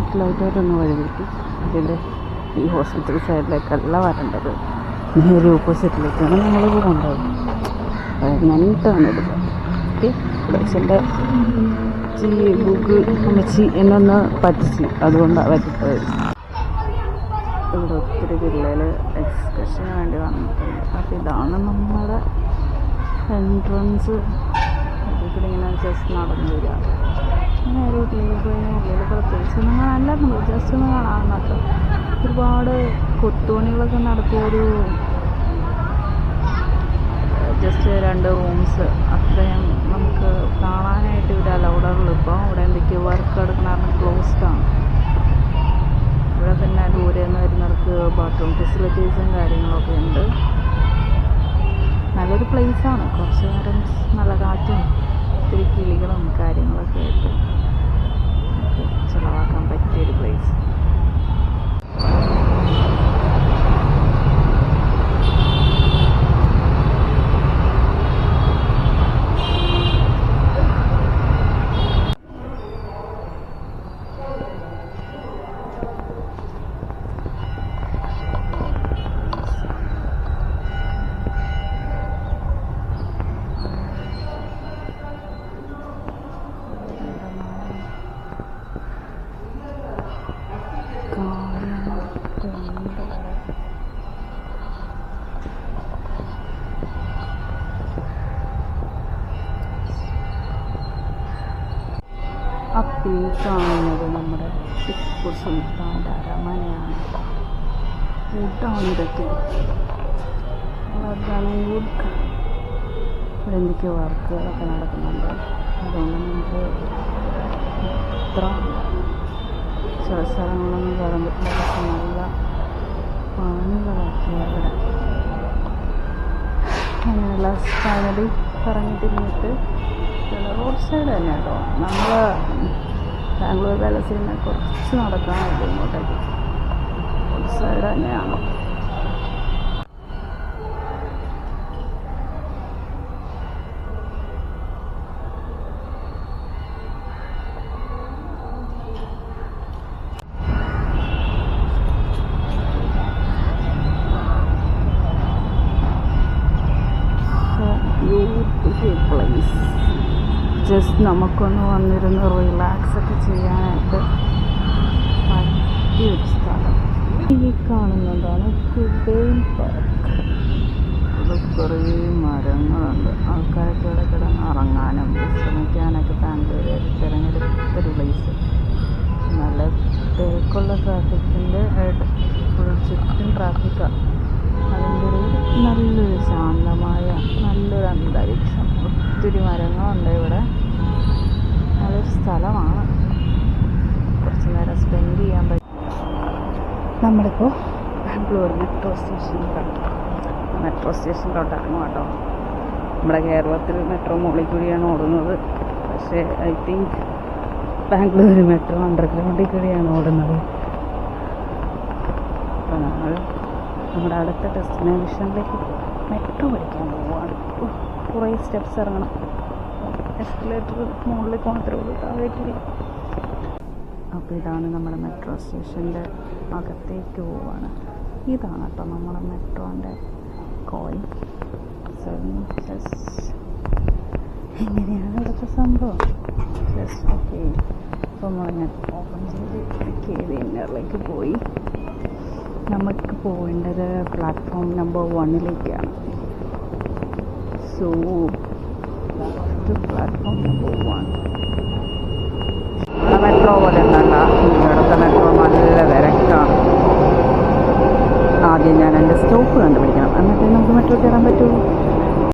ലെഫ്റ്റിലായിട്ടൊന്ന് വഴി കിട്ടി. ഇതിന്റെ ഈ ഹോസ്പിറ്റൽ സൈഡിലേക്കല്ല വരേണ്ടത്. നേരെ ഓപ്പോസിറ്റിലേക്കാണ് നമ്മൾ പോകേണ്ടത്. എന്നിട്ടാണ് എടുക്കുക ഓക്കെ ബുക്ക് അമ്മച്ചി എന്നൊന്ന് പറ്റിച്ച് അതുകൊണ്ടാണ് പറ്റിപ്പോയത് ഇവിടെ ഒത്തിരി പിള്ളേർ എക്സ്കർഷന് വേണ്ടി വന്നിട്ടുണ്ട്. അപ്പോൾ ഇതാണ് നമ്മുടെ എൻട്രൻസ്. ഇവിടെ ഇങ്ങനെ ജസ്റ്റ് നടന്നു വരിക അങ്ങനെ ഒരു ടി വി ഉള്ളിൽ പ്രത്യേകിച്ച് ഒന്നും കാണാനല്ല ജസ്റ്റ് ഒന്ന് കാണാൻ മാത്രം ഒരുപാട് കൊത്തുപണികളൊക്കെ നടത്തിയ ഒരു ജസ്റ്റ് രണ്ട് റൂംസ് അത്രയും നമുക്ക് കാണാനായിട്ട് ഇവിടെ അലൗഡുള്ളൂ ഇപ്പോൾ ഇവിടെ എന്തൊക്കെയോ വർക്ക് എടുക്കണമെന്ന് ക്ലോസ്ഡ് ആണ്. ഇവിടെ പിന്നെ ദൂരെ നിന്ന് വരുന്നവർക്ക് ബാത്റൂം ഫെസിലിറ്റീസും കാര്യങ്ങളൊക്കെ ഉണ്ട്. നല്ലൊരു പ്ലേസാണ് കുറച്ച് നേരം നല്ല കാറ്റും ഒത്തിരി കിളികളും കാര്യങ്ങളൊക്കെ ആയിട്ട്. അപ്പോൾ ഈ കാണുന്നത് നമ്മുടെ ടിപ്പു സുൽത്താന്റെ അരമനയാണ് വുഡാണ് ഇതൊക്കെ അതാണ് വുഡ് ഇവിടെ എന്തൊക്കെയോ വർക്കുകളൊക്കെ നടക്കുന്നുണ്ട്. അതുകൊണ്ട് നമുക്ക് ഇത്ര സ്ഥലങ്ങളൊന്നും കയറാൻ പറ്റില്ല. പക്ഷെ നല്ല പണികളൊക്കെ അവിടെ. അങ്ങനെയുള്ള ഫൈനലി കറങ്ങിത്തിരിഞ്ഞിട്ട് റോഡ് സൈഡ് തന്നെ കേട്ടോ. നമ്മൾ ബാംഗ്ലൂർ പാലസിൽ നിന്ന് കുറച്ച് നടക്കാൻ ഇങ്ങോട്ടേക്ക്. റോഡ് സൈഡ് തന്നെയാണ്. ബ്യൂട്ടിഫുൾ പ്ലേസ് ജസ്റ്റ് നമുക്കൊന്ന് വന്നിരുന്ന് റിലാക്സ് ഒക്കെ ചെയ്യാനായിട്ട് പറ്റിയൊരു സ്ഥലം. ഈ കാണുന്നതാണ് കുബേൽ പാർക്ക് ഇവിടെ കുറേ മരങ്ങളുണ്ട്. ആൾക്കാരൊക്കെ ഇവിടെ കിടന്ന് ഇറങ്ങാനും വിശ്രമിക്കാനൊക്കെ ബാംഗ്ലൂർ തിരഞ്ഞെടുത്തൊരു പ്ലേസ് നല്ല തിരക്കുള്ള ട്രാഫിക്കിന്റെ ഫുൾ ചുറ്റും ട്രാഫിക്കാണ് അതിന്റെ ഒരു നല്ലൊരു ശാന്തമായ നല്ലൊരു അന്തരീക്ഷം. ഒത്തിരി മരങ്ങളുണ്ട് ഇവിടെ. നല്ലൊരു സ്ഥലമാണ്. കുറച്ച് നേരം സ്പെൻഡ് ചെയ്യാൻ പറ്റും നമ്മളിപ്പോൾ ബാംഗ്ലൂർ മെട്രോ സ്റ്റേഷനിലാണ് മെട്രോ സ്റ്റേഷനിലോട്ട് ഇറങ്ങും കേട്ടോ. നമ്മുടെ കേരളത്തിൽ മെട്രോ മുകളിൽ കൂടിയാണ് ഓടുന്നത്. പക്ഷേ ഐ തിങ്ക് ബാംഗ്ലൂർ മെട്രോ അണ്ടർഗ്രൗണ്ടിൽ കൂടിയാണ് ഓടുന്നത്. അപ്പോൾ നമ്മൾ നമ്മുടെ അടുത്ത ഡെസ്റ്റിനേഷനിലേക്ക് മെട്രോ പഠിക്കാൻ പോവുകയാണ് കുറേ സ്റ്റെപ്സ് ഇറങ്ങണം. എസ്കലേറ്റർ മുകളിലേക്ക് മാത്രമേ ഉള്ളൂ താഴേക്കില്ല. അപ്പോൾ ഇതാണ് നമ്മുടെ മെട്രോ സ്റ്റേഷന്റെ അകത്തേക്ക് പോവുകയാണ് ഇതാണ് കേട്ടോ നമ്മുടെ മെട്രോന്റെ കോയിൻ ഇങ്ങനെയാണ് ഇവിടുത്തെ സംഭവം. ഓക്കെ അപ്പോൾ ഞാൻ ഓപ്പൺ ചെയ്ത് കയറി ഇന്നറിലേക്ക് പോയി. നമുക്ക് പോകേണ്ടത് platform number വണ്ണിലേക്കാണ് so platform number one metro പോലെ ഇവിടുത്തെ